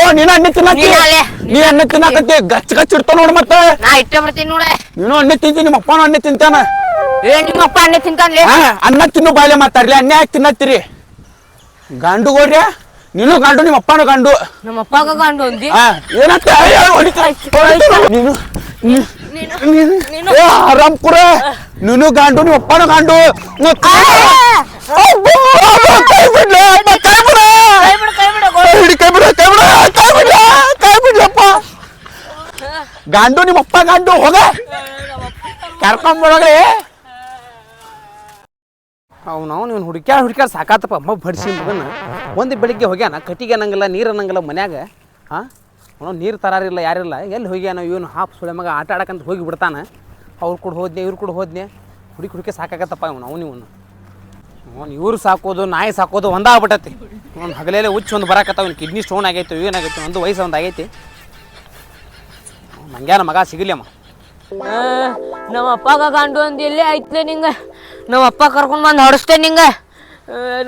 ಓ ನೀನು ಅಣ್ಣ ಅಲ್ಲೇ. ನೀ ಅನ್ನ ತಿನ್ನಕತ್ತಿ? ಗಚ್ಚ ಗಚ್ಚ ಇಡ್ತಾವ ನೋಡ್ ಮತ್ತ. ನಾ ಇಟ್ಟೆ ಬರ್ತೀನಿ ನೋಡ. ನೀನು ಅನ್ನ ತಿಂತಿ ನಿಮ್ಮ ಅಪ್ಪನ ಅನ್ನ ತಿಂತಾನ? ಏ ನಿಮ್ಮಪ್ಪ ಅನ್ನ ತಿಂತಾ ಹಾ ಅನ್ನ ತಿನ್ನು ಬಾಯ್ಲೆ ಮಾತಾಡ್ಲಿ ಅನ್ನ ಯಾಕೆ ತಿನ್ನತ್ತೀರಿ? ಗಂಡು ಗೋಡ್ಯ ನೀನು ಗಂಡು ನಿಮ್ಮ ಅಪ್ಪನ ಗಂಡು. ನಮ್ಮ ಅಪ್ಪಗ ಗಂಡು ಒಂದಿ. ಹಾ ಏನಂತ? ನೀನು ಏ ಆರಾಮ್ಪುರ ನೀನು ಗಂಡು ನಿಮ್ಮ ಅಪ್ಪನ ಗಂಡು ನಾ ಕೈ- ಅಬ್ಬೋ, ಕೈ ಬಿಡ್ಲೆ, ಅಮ್ಮ, ಕೈ ಬಿಡು. ಕೈ ಬಿಡು ಕೈ ಬಿಡು ಕೈ ಹಿಡಿ, ಕೈ ಬಿಡು, ಕೈ ಬಿಡು, ಕೈ ಬಿಡ್ಲೆ, ಕೈ ಬಿಡ್ಲಪ್ಪ ಗಂಡು, ನಿಮ್ಮ ಅಪ್ಪ ಗಂಡು, ಹೋಗ. ಕರ್ಕೊಂಬರೋಗ್ರಿ ಅವ್ನು ಅವ್ನು ಇವ್ನು ಹುಡುಕ್ಯಾಡ ಸಾಕಾತಪ್ಪ. ಅಮ್ಮ ಬಡಿಸಿ ಮಗನ. ಒಂದು ಬೆಳಿಗ್ಗೆ ಹೋಗ್ಯಾನ, ಕಟ್ಟಿಗೆ ಅನ್ನಂಗಿಲ್ಲ, ನೀರು ಅನ್ನಂಗಿಲ್ಲ ಮನ್ಯಾಗ. ಹಾಂ ಅವನು ನೀರು ತರಾರಿಲ್ಲ ಯಾರಿಲ್ಲ ಎಲ್ಲಿ ಹೋಗ್ಯಾನ ಇವನು, ಹಾಪ್ ಸುಳೆ ಮಗ ಆಟ ಆಡಕಂತ ಹೋಗಿ ಬಿಡ್ತಾನೆ. ಅವ್ರು ಕೂಡ ಹೋದ್ನೆ, ಇವ್ರು ಕೂಡ ಹೋದ್ನೆ. ಹುಡುಕಿ ಹುಡುಕಿ ಸಾಕಾಗತ್ತಪ್ಪ ಇವನು, ಅವನು ಇವನು. ಅವ್ನು ಇವ್ರು ಸಾಕೋದು, ನಾಯಿ ಸಾಕೋದು ಒಂದಾಗ್ಬಿಟ್ಟತಿ. ಅವ್ನು ಹಗಲೆಲ್ಲ ಹುಚ್ಚು ಒಂದು ಬರಾಕತ್ತ ಅವ್ನು ಕಿಡ್ನಿ ಸ್ಟೋನ್ ಆಗೈತೆ, ಏನಾಗೈತೆ, ಒಂದು ವಯಸ್ಸು ಒಂದು ಆಗೈತಿ. ಮಂಗ್ಯಾನ ಮಗ ಸಿಗಲಿಯಮ್ಮ. ಅಮ್ಮ ನಮ್ಮ ಅಪ್ಪಗ ಕಂಡು ಅಂದ ಇಲ್ಲೇ ಐತ್ಲೆ ನಿಂಗ. ನಮ್ಮ ಅಪ್ಪ ಕರ್ಕೊಂಡು ಬಂದು ಹೊಡಿಸ್ತೇ ನಿಂಗ.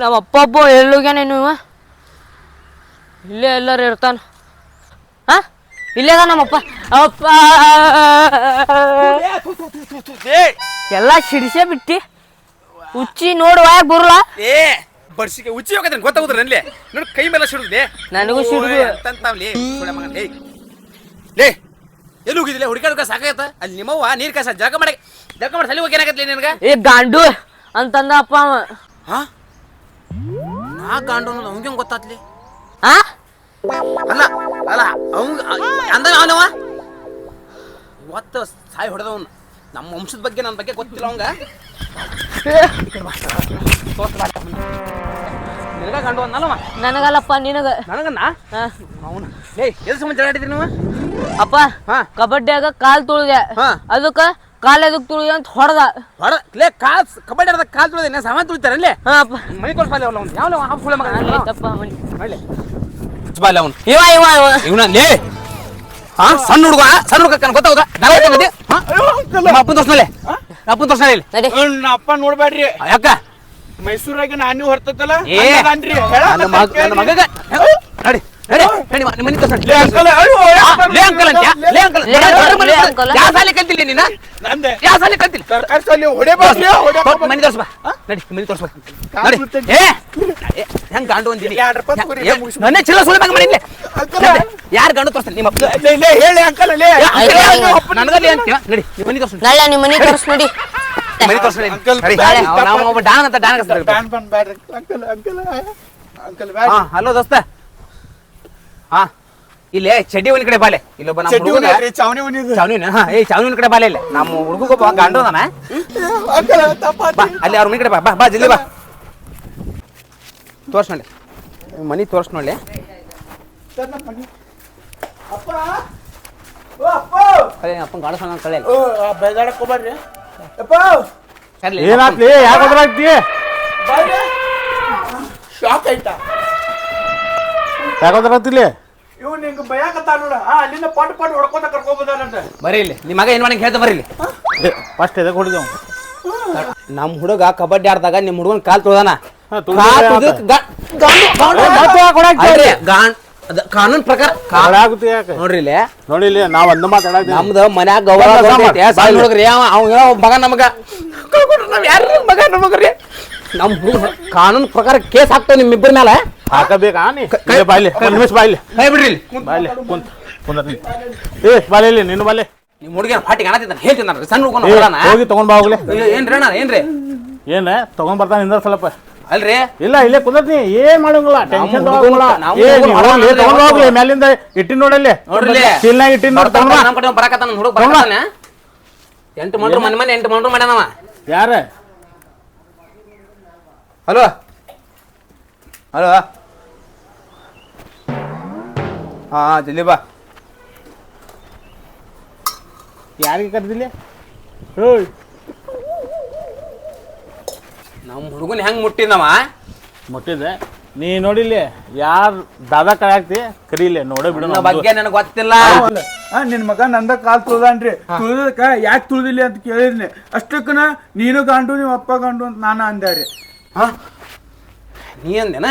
ನಮ್ಮ ಅಪ್ಪ ಒಬ್ಬ ಎಲ್ಲೋಗ್ಯಾನ ನೀವು ಇಲ್ಲೇ ಎಲ್ಲರೂ ಇರ್ತಾನ. ಹಾ ಇಲ್ಲೇ ಅದ ನಮ್ಮಪ್ಪ ಅಪ್ಪ. ಎಲ್ಲ ಸಿಡಿಸೇ ಬಿಟ್ಟಿ. ಉಚ್ಚಿ ನೋಡುವ ಯಾಕೆ ಬರಲ್ಲ. ಏ ಬಡ್ಸಿಗೆ ಉಚ್ಚಿ ಹೋಗತ್ತೆ ಗೊತ್ತಾಗುದ್ರ ನನ್ಲೆ. ನೋಡಿ ಕೈ ಮೇಲೆ ಸಿಡುದೇ ನನಗೂ ಸಿಡ್ದು. ಅಂತಂತಾವ್ಲಿ ಲೇ ಎಲ್ಲಿ ಹೋಗಿದಿಲ್ಲ ಹುಡುಕಾಡ್ಕ ಸಾಕಾಗತ್ತ? ಅಲ್ಲಿ ನಿಮ್ಮವ್ವ ನೀರ್ ಕಾಸ ಜಳಕ ಮಾಡಿ ಜಳಕ ಮಾಡಿ ಸಲಿ ಹೋಗಿ ಏನಾಗತ್ಲಿ ನಿನಗ? ಏ ಗಾಂಡು ಅಂತಂದ ಅಪ್ಪ ಅವ. ಹಾ? ನಾ ಗಾಂಡು ಅನ್ನೋದು ಅವಂಗೆ ಗೊತ್ತಾತ್ಲಿ? ಆ? ಅಲ್ಲ ಅಲ್ಲ ಅವಂಗ ಅಂದ ಅವನವ? ಇವತ್ತು ಸಾಯಿ ಹೊಡೆದವನು. ನಮ್ಮ ವಂಶದ ಬಗ್ಗೆ ನನ್ನ ಬಗ್ಗೆ ಗೊತ್ತಿಲ್ಲ ಅವಂಗ. ನಿನಗ ಗಂಡು ನನಗಲ್ಲಪ್ಪ ನಿನಗ. ನನಗನ್ನ? ಹಾ. ಅವನು. ಏಯ್ ಎಲ್ಲಿ ಸಂಬಂಧ ಜಗಾಡಿದ್ರಿ ನೀವು? ಅಪ್ಪ ಹಾ. ಕಬಡ್ಡಿಯಾಗ ಕಾಲ್ ತುಳಿದೆ. ಹಾ. ಅದಕ್ಕ ಕಾಲ್ ಎದಕ್ ತುಳಿದೆ ಅಂತ ಹೊಡೆದ. ಹೊಡ ಲೇ ಕಾಲ್ ಕಬಡ್ಡಿ ಆಡದ ಕಾಲ್ ತುಳಿದ. ಸಾಮಾನ್ ತುಳಿತಾರಲ್ಲೇ ಹಾ ಅಪ್ಪ. ಮನೆ ಕೊಡ್ಸಲ್ಲ ಅವ್ನು ಅವ್ನು ಯಾವ ಹಾಫ್ ಮಗ? ಅಲ್ಲೇ ತಪ್ಪ ಮನೆ. ಬಾಲೆ ಅವನು. ಇವ ಇವ ಇವ. ಇವನ ಲೇ. ಹಾ ಸಣ್ಣ ಹುಡುಗ ಸಣ್ಣ ಹುಡುಗ ಕನ್ ಗೊತ್ತಾಗುದ? ನದಿ ಹಾ? ನಮ್ಮ ಅಪ್ಪನ ತೋರ್ಸ್ನಲ್ಲೇ? ಅಪ್ಪನ ತೋರ್ಸ್ನಲ್ಲಿ ಇಲ್ಲಿ. ನಡಿ. ಅಪ್ಪ ನೋಡ್ಬೇಡ್ರಿ ಯಾಕ? ಮೈಸೂರಾಗ ನಾನು ಹೊರ್ತತಲ್ಲ ಏ. ನನ್ನ ಮಗ ನನ್ನ ಮಗಗ ಯಾರು ಗಂಡು ತೋರ್ಸ್ತಾನೆ ನಿಮ್ಮ ಅಪ್ಪ. ಲೇ, ಲೇ, ಹೇಳಿ ಅಂಕಲ್. ನನಗಲ್ಲಿ ಅಂತೀವ ನಡಿ ನಿಮ್ಮ ಮನೆ ತೋರ್ಸ್. ನಾಳೆ ನಿಮ್ಮ ಮನೆ ತೋರಿಸ್ ನೋಡಿ. ಮನೆ ತೋರ್ಸ್ ಅಂಕಲ್, ನಡಿ. ಬ್ಯಾಡ, ನಾವು ಒಬ್ಬ ಡಾನ್ ಅಂತ ಡಾನ್ ಬ್ಯಾಡ್ರಿ. ಅಂಕಲ್ ಅಂಕಲ್ ಅಂಕಲ್ ಬ್ಯಾಡ ಹಲೋ ದೋಸ್ತ. ಹಾ. ಇಲ್ಲೇ ಚಡ್ಡಿ ಒಂದ್ ಕಡೆ ಬಾಲೆ. ಇಲ್ಲೊಬ್ಬ ನಮ್ಮ ಚಡ್ಡಿ ಚಾವಣಿ ಹಾ ಏ ಚಾವನಿ ಕಡೆ ಬಾಲೆ ಇಲ್ಲ. ನಮ್ಮ ಹುಡುಗ ಗಂಡು ಅದಾನ ಅಂಕಲ್ ತಪ್ಪಾಯ್ತು. ಅಲ್ಲಿ ಅವ್ರ ಮನೆ ಕಡೆ ಬಾ ಬಾ ಬಾ ಜಲ್ದಿ ಬಾ. ತೋರ್ಸ್ ನೋಡಿ ಮನಿ ತೋರ್ಸ್ ನೋಡಿ ಸರ್, ನಮ್ಮ ಮನೆ. ಅಪ್ಪ ಓ ಅಪ್ಪ ಅದೇ ಅಪ್ಪನ ಗಾಡ ಸಣ್ಣ ಕಳೆ ಓ ಆ ಬೇಜಾರಕ್ ಹೋಗ್ಬೇಡ್ರಿ ಅಪ್ಪ ಏನಾತ್ಲಿ ಯಾಕೆ ಹೋದ್ರಾಗ್ತಿ ಬಾಯ್ರಿ. ಶಾಕ್ ಆಯ್ತಾ? ಯಾಕೆ ಹೋದ್ರಾಗ್ತಿಲಿ ಇವ್ ನಿಂಗೆ ಭಯಕತ್ತಾರ ನೋಡ. ಆ ಅಲ್ಲಿಂದ ಪಟ್ ಪಟ್ ಹೊಡ್ಕೊಂತ ಕರ್ಕೊಂಡ್ ಬಂದಾರಂತ ಬರೀ ಇಲ್ಲಿ ನಿಮ್ಮ ಮಗ ಏನ್ ಮಾಡಿ ಹೇಳ್ತಾ ಬರೀ ಇಲ್ಲಿ. ಫಸ್ಟ್ ಎದಕ್ಕೆ ನಮ್ಮ ಹುಡುಗ ಕಬಡ್ಡಿ ಆಡ್ದಾಗ ನಿಮ್ಮ ಹುಡುಗನ ಕಾಲ್ ತೊಳ್ದಾನ? ಕಾಲ್ ತುಳ್ದಕ್ ಗಾ- ಗಾಂಡು- ಗಾಂಡು- ಮತ್ತೆ ಯಾಕ್ ಹೊಡ್ಯಾಕ್ತಿ? ಅಲ್ರಿ, ಗಾಂಡ್ ಅದ ಕಾನೂನ್ ಪ್ರಕಾರ ಕಾ- ಆಗುತ್ತೆ ಯಾಕೆ? ನೋಡ್ರಿ ಇಲ್ಲಿ. ನೋಡಿ ಇಲ್ಲಿ ನಾವು ಒಂದು ಮಾತಾಡತ್ತೀವಿ ನಮ್ದು ಮನ್ಯಾಗ ಗೌರವ ಅವ ಒಬ್ಬ ಮಗ ನಮಗ ಕಳ್ಕೊಂಡ್ರು ನಾವ್ ಯಾರು ಮಗ ನಮಗ್ರಿ ನಮ್ ಹುಡುಗ ಕಾನೂನ್ ಪ್ರಕಾರ ಕೇಸ್ ಹಾಕ್ತಾವ ನಿಮ್ಮಿಬ್ಬರ ಮೇಲೆ ಹಾಕಬೇಕಾ ನೀ ಇಲ್ಲೇ ಬಾಯ್ಲಿ. ಒಂದು ನಿಮಿಷ ಬಾಯ್ಲಿ. ಕೈ ಬಿಡ್ರಿ ಇಲ್ಲಿ. ಬಾಯ್ಲಿ ಕುಂತ ಕುಂದ್ರಿ ಏ ಬಾಯ್ಲಿ ಇಲ್ಲಿ ನೀನು ಬಾಯ್ಲಿ. ನಿಮ್ ಹುಡುಗಿನ ಪಾಟಿಗೆ ಅನ್ನತಿದ್ದಾನೆ ಹೇಳ್ತೀನಿ ನಾನು. ಸಣ್ಣ ಹುಡುಗನ ಏ, ಹೊಡಾನ ಹೋಗಿ ತಗೊಂಡ್ ಬಾ ಹೋಗ್ಲಿ. ಏನ್ರಿ ಅಣ್ಣ ಏನ್ರಿ? ಏನ ತಗೊಂಡ್ ಬರ್ತಾನೆ ಸ್ವಲ್ಪ. ಅಲ್ರಿ? ಇಲ್ಲ ಇಲ್ಲೇ ಕುಂದ್ರತಿ ಏನ್ ಮಾಡಂಗಿಲ್ಲ ಟೆನ್ಷನ್ ತಗೊಂಡಿಲ್ಲ ನಮ್ಮ ಏ ಹುಡುಗರು ನೀ ಹೋಗ್ಲಿ ಹೊಡ್ಯಾನ ತಗೊಂಡ್ ಅಂದ್ರೆ ಹೋಗ್ಲಿ. ಮ್ಯಾಲಿಂದ ಇಟ್ಟಿನ ನೋಡಲ್ಲಿ. ನೋಡ್ರಿ ಚೀಲ್ನಾಗ ಇಟ್ಟಿನ ನೋಡಿ ತಗೊಂಡ್ ಬಾ. ನಮ್ಮ ಕಡೆ ಬರಾಕತ್ತಾನ ಹುಡುಗ. ಬರಾಕತ್ತಾನ. ಎಂಟು ಮಂಡ್ರು ಮನೆ ಮನೆ ಎಂಟು ಮಂಡ್ರು ಮಾಡ್ಯಾನವ ಯಾರ? ಹಲೋ ಹಲೋ ಹಾ ಜಲ್ದಿ ಬಾ. ಯಾರಿಗೆ ಕರೆದಿಲ್ಲ? ಹೇಳಿ. ನಮ್ಮ ಹುಡುಗನ ಹೆಂಗ್ ಮುಟ್ಟಿದವ? ಮುಟ್ಟಿದೆ. ನೀ ನೋಡಿಲ್ಲ ಯಾರ್ ದಾದಾ ಕಡೆ ಹಾಕ್ತಿ ಕರೀಲಿ ನೋಡೇ ಬಿಡು ನನ್ನ ಬಗ್ಗೆ ನನಗೆ ಗೊತ್ತಿಲ್ಲ. ಆ ನಿನ್ ಮಗ ನಂದ ಕಾಲ್ ತುಳ್ದಾನ್ರಿ. ತುಳ್ದಕ್ಕ ಯಾಕೆ ತುಳ್ದಿಲ್ಲ ಅಂತ ಕೇಳಿದ್ನಿ. ಅಷ್ಟಕ್ಕನ ನೀನು ಗಂಡು ನಿಮ್ಮ ಅಪ್ಪ ಗಂಡು ಅಂತ ನಾನು ಅಂದೆ ರೀ. ಹಾ? ನೀ ಅಂದೇನ?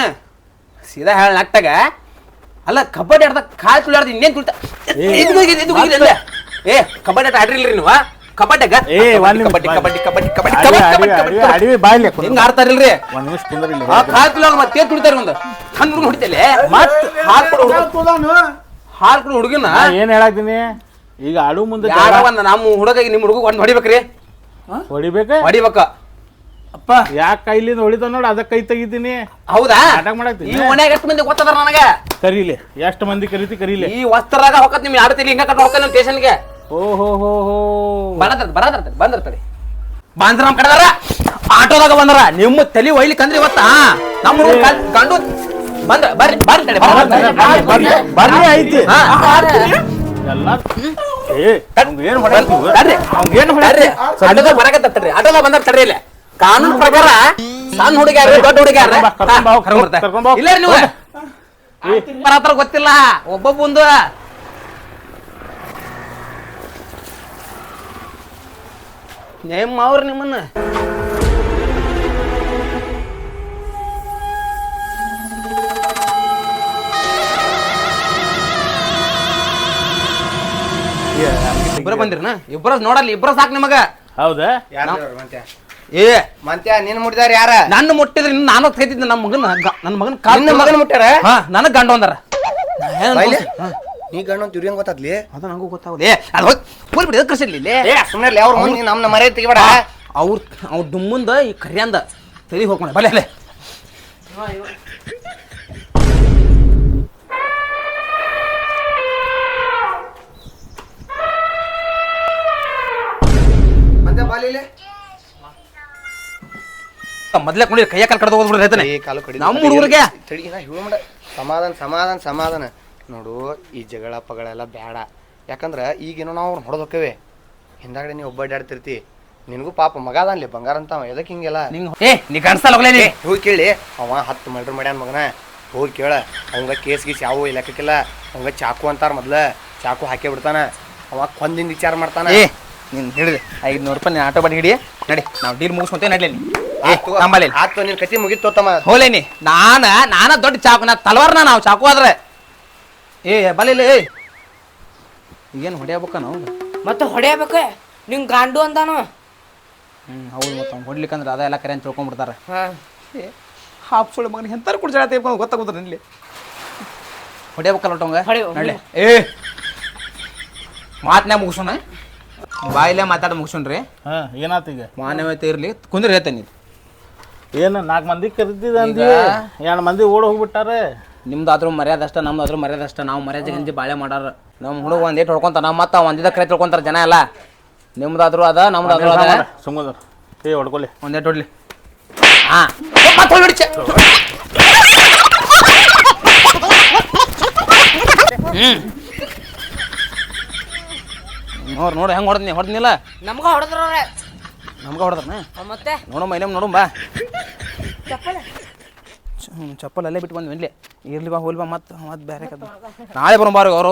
ಸೀದಾ ಹೇಳ ನಟ್ಟಾಗ ಅಲ್ಲ ಕಬಡ್ಡಿ ಆಡ್ದ ಕಾಲ್ ತುಳಿಯಾಡ್ದ ಇನ್ನೇನ್ ತುಳಿತ ಇದು ಹೋಗಿದೆ, ಇದು ಹೋಗಿದೆ ಅಲ್ಲೇ. ಏ ಕಬಡ್ಡಿ ಆಟ ಆಡ್ರಿಲ್ರಿ ನೀವು ಕಬಡ್ಡಿಗ? ಏ, ಒಂದ್ ನಿಮಿಷ ಕಬಡ್ಡಿ ಕಬಡ್ಡಿ ಕಬಡ್ಡಿ ಕಬಡ್ಡಿ ಅಡವಿ, ಕಬಡ್ಡಿ ಅಡವಿ, ಕಬಡ್ಡಿ ಅಡವಿ, ಅಡವಿ ಬಾಯ್ಲೆ ಕುಂದ್ರು. ಹಿಂಗ ಆಡ್ತಾರಿಲ್ರಿ ಒಂದ್ ನಿಮಿಷ ಕುಂದ್ರಿ ಇಲ್ಲಿ ಆ ಕಾಲ್ ಮತ್ತೆ ತುಳಿತಾರ ಒಂದು? ಸಣ್ಣ ಹುಡುಗ ಹೊಡಿತಲೆ? ಮತ್ ಹಾಲ್ ಕೊಡು. ಹುಡುಗ ಹಾಲ್ ಕೊಡು ಹುಡುಗನ ನಾ ಏನ್ ಹೇಳಾಕ್ತೀನಿ? ಈಗ ಆಡು ಮುಂದೆ ಯಾರ ಒಂದ್ ನಮ್ಮ ಹುಡುಗ ನಿಮ್ಮ ಹುಡುಗ ಒಂದ್ ಹೊಡಿಬೇಕ್ರಿ. ಹೊಡಿಬೇಕ? ಹೊಡಿಬೇಕ. ಅಪ್ಪ. ಯಾಕ ಕೈಲಿಂದ ಹೊಡಿತಾವ ನೋಡು ಅದಕ್ಕೆ ಕೈ ತೆಗಿತೀನಿ. ಹೌದಾ? ನಾಟಕ ಮಾಡಾಕ್ತೀನಿ. ಈ ಮನ್ಯಾಗ ಎಷ್ಟು ಮಂದಿ ಗೊತ್ತದಾರ ನನಗೆ? ಕರೀಲಿ ಎಷ್ಟು ಮಂದಿ ಕರೀತಿ ಕರೀಲಿ. ಈ ವಸ್ತ್ರದಾಗ ಹೊಕ್ಕತ್ ನಿಮ್ ತಿಳಿ ಹಿಂಗ ಕಟ್ಟ ಹೋಗ್ತಾನೆ ಸ್ಟೇಷನ್ಗೆ. ಓ ಹೋ ಹೋ ಹೋ. ಬರದ್ರ ಬರದ್ರ ಬಂದಿರ್ತಾರೆ ಬಂದ್ರ ನಮ್ ಕಡೆದಾರ ಆಟೋದಾಗ ಬಂದ್ರ. ನಿಮ್ಮ ತಲಿ ಒಯ್ಲಿಕ್ಕಂದ್ರೆ ಇವತ್ತ ನಮ್ಮ ಗಂಡು ಬಂದ್ರ ಬರ್ರಿ ಬರ್ರಿ ತಡಿ, ಬರ್ರಿ, ಬರ್ರಿ, ಬರ್ರಿ, ಬರ್ರಿ. ಬರ್ರಿ ಐತಿ. ಹಾ, ಎಲ್ಲ ಏ ಅವ್ನ್ಗ್ ಏನ್ ಹೊಡ್ಯಾಕ್ತಿ? ಬರ್ರಿ. ಅವ್ನ್ಗ್ ಏನ್? ಆಟೋದಾಗ ತಡ್ರಿ ಆಟೋದಾಗ ಬಂದಾರ ತಡ್ರಿ ಇಲ್ಲಿ. ಕಾನೂನು ಪ್ರಕಾರ ಸಣ್ಣ ಹುಡುಗ ಯಾರು ದೊಡ್ಡ ಹುಡುಗ ಯಾರು ಕರ್ಕೊಂಡ್ ಬಾ, ಕರ್ಕೊಂಡ್ ಬಾ, ಕರ್ಕೊಂಡ್ ಬರ್ತಾರೆ. ಕರ್ಕೊಂಡ್ ಬಾ. ಇಲ್ಲ ನೀವು? ಬರತ್ತಾರ ಗೊತ್ತಿಲ್ಲ ಒಬ್ಬೊಬ್ಬಂದು ನೇಮ್ ಅವ್ರ ನಿಮ್ಮನ್ನ. ಇಬ್ಬರ ಬಂದಿರನ? ಇಬ್ಬರ ನೋಡಲ್ಲ ಇಬ್ಬರ ಸಾಕ್ ನಿಮಗ. ಹೌದಾ? ಏ ಮಂತ್ಯ ನಿನ್ ಮುಟ್ಟಿದಾರ ಯಾರ? ನನ್ನ ಮುಟ್ಟಿದ್ರೆ ಇನ್ನು ನಾನು ಕೈತಿದ್ದೆ ನಮ್ಮ ಮಗನ ನನ್ನ ಮಗನ ಕಾಲ್ ನಿನ್ನ ಮಗನ ಮುಟ್ಟ್ಯಾರ ಹಾ ನನಗೆ ಗಂಡು ಅಂದಾರ ನಾ ಗಂಡ ಅಂತ ಇವ್ರಿಗೆ ಗೊತ್ತಾದ್ಲಿ? ಅದು ನಂಗೂ ಗೊತ್ತಾಗಲ್ಲ ಏ ಅದು ಹೋಗಿ ಹೋಗಿ ಬಿಡಿ ಕರ್ಸಿರ್ಲಿ ಇಲ್ಲಿ ಏ ಸುಮ್ಮನೆ ಅವ್ರ ಮುಂದೆ ನಮ್ಮ ಮರೆ ತೆಗಿಬೇಡ. ಅವ್ರ ಅವ್ರ ದುಮ್ಮಂದ ಈ ಕರಿಯಂದ ತಲೆ ಹೋಗ್ಕೊಂಡೆ. ಬಲೆ ಮೊದ್ಲೇ ಕೊಂಡಿ ಕೈಯ ಕಾಲು ಕಡ್ದು ಹೋಗ್ಬಿಡ್ರಿ ರೈತನೇ. ಏ ಕಾಲು ಕಡಿ ನಮ್ಮ ಹುಡುಗರಿಗೆ. ತಡಿ ನಾ ಹೇಳು ಮಾಡ. ಸಮಾಧಾನ ಸಮಾಧಾನ ಸಮಾಧಾನ. ನೋಡು ಈ ಜಗಳ ಪಗಳೆಲ್ಲ ಬೇಡ ಯಾಕಂದ್ರೆ ಈಗೇನೋ ನಾವು ಅವ್ರನ್ನ ಹೊಡೆದೋಕ್ಕವೆ ಹಿಂದಾಗಡೆ ನೀವು ಒಬ್ಬ ಅಡ್ಡಾಡ್ತಿರ್ತಿ. ನಿನಗೂ ಪಾಪ ಮಗ ಅದಾನ್ಲಿ ಬಂಗಾರ ಅಂತ ಅವ. ಎದಕ್ಕೆ ಹಿಂಗೆಲ್ಲ? ನಿಂಗೆ ಏ ನೀ ಕಾಣಿಸ್ತಾ ಹೋಗ್ಲೇ ನೀ ಹೋಗಿ ಕೇಳಿ. ಅವ ಹತ್ತು ಮರ್ಡರ್ ಮಾಡ್ಯಾನ ಮಗನ. ಹೋಗಿ ಕೇಳ. ಅವಂಗ ಕೇಸ್ ಗೀಸ್ ಯಾವ ಇಲಾಖಕ್ಕಿಲ್ಲ ಅವಂಗ ಚಾಕು ಅಂತಾರ ಮೊದ್ಲ. ಚಾಕು ಹಾಕೇ ಬಿಡ್ತಾನ. ಅವ ಕೊಂದಿಂದ ವಿಚಾರ ಮಾಡ್ತಾನ. ಏ ಹಿಡಿದು ಹಿಡಿದೆ ಐದ್ನೂರು ರೂಪಾಯಿ ಆಟೋ ಬಾಡಿ ಹಿಡಿ. ನಡಿ ನಾವು ಡೀಲ್ ಮುಗಿಸ್ಕೊಂತೇವೆ ನಡ್ಲಿ ಏ ಆತು, ನಿನ್ ಕತಿ ಮುಗಿತು ತಮ್ಮ ಹೋಲೇನಿ ನಾನ ನಾನ ದೊಡ್ಡ ಚಾಕು ನಾ ತಲವಾರ ನಾವು ಚಾಕು ಆದ್ರೆ ಏ ಬಲಿಲ್ಲ ಏ. ಏನು ಹೊಡಿಯಬೇಕ ನಾವು? ಮತ್ತೆ ಹೊಡೆಯಬೇಕ? ನಿಂಗೆ ಗಾಂಡು ಅಂದಾನು. ಹ್ಮ್ ಹೌದು ಮತ್ತೆ ಅವ್ನು ಹೊಡ್ಲಿಕ್ಕಂದ್ರೆ ಅದೆಲ್ಲ ಕರೆ ಅಂತ ತಿಳ್ಕೊಂಡ್ಬಿಡ್ತಾರೆ ಹಾ. ಹಾಪ್ ಸುಳ್ಳು ಮಗನಿಗೆ ಎಂತಾರು ಕುಡ್ಜಾಡ ತೆಗೆದು ಗೊತ್ತಾಗೋದ್ರ ಇಲ್ಲಿ ಹೊಡಿಯಬೇಕಲ್ಲ ಒಟ್ಟವಂಗ ಹೊಡೆ ಏ ಮಾತನ್ಯಾಗ ಮುಗಿಸೋಣ? ಬಾಯಿಲೆ ಮಾತಾಡ ಮುಗಿಸೋಣ್ರಿ. ಹಾ ಏನಾತ ಈಗ? ಮಾನ್ಯತೆ ಇರ್ಲಿ ಕುಂದ್ರೆ ಹೇಳ್ತೇನೆ ಏನ್ ನಾಲ್ಕು ಮಂದಿ ಕರಿತಿದ ಅಂದಿ? ಎರಡು ಮಂದಿ ಓಡ್ ಹೋಗ್ಬಿಟ್ಟಾರ. ನಿಮ್ದಾದ್ರೂ ಮರ್ಯಾದೆ ಅಷ್ಟ ನಮ್ದಾದ್ರೂ ಮರ್ಯಾದ ಅಷ್ಟ. ನಾವು ಮರ್ಯಾದೆ ಗಂಜಿ ಬಾಳೆ ಮಾಡಾರ. ನಮ್ಮ ಹುಡುಗ ಒಂದ್ ಏಟ್ ಹೊಡ್ಕೊಂತ ನಮ್ಮ ಮತ್ತ ಒಂದಿದ ಕರೆ ತಿಳ್ಕೊಂತಾರ ಜನ ಎಲ್ಲ. ನಿಮ್ದಾದ್ರೂ ಅದ ನಮ್ದಾದ್ರೂ ಅದ. ಸುಮ್ಮದ್ರ ಏ ಹೊಡ್ಕೊಲಿ ಒಂದೇಟ್ ಹೊಡ್ಲಿ. ಹಾ. ಮತ್ತೆ ಹೊಡಿ ಚೆ- ಹ್ಮ್. ನೋಡ್ ನೋಡು ಹೆಂಗ್ ಹೊಡೆದ್ನಿ ಹೊಡೆದ್ನಿಲ್ಲ? ನಮ್ಗ ಹೊಡೆದ್ರ ನಮ್ಗ ಹೊಡೆದ್ರನ? ಮತ್ತೆ? ನೋಡಮ್ಮ ಇನ್ನೊಮ್ಮೆ ನೋಡಮ್ಮ ಬಾ. ಚಪ್ಪಲ್? ಅಲ್ಲೇ ಬಿಟ್ಟು ಬಂದ್ವಿ ಇಲ್ಲೇ ಇರ್ಲಿ ಬಾ, ಹೋಲ್ ಬಾ, ಮತ್ತೆ ಮತ್ತೆ ಬೇರೆ ನಾಳೆ ಬರೋಂಬಾರ ಅವ್ರು.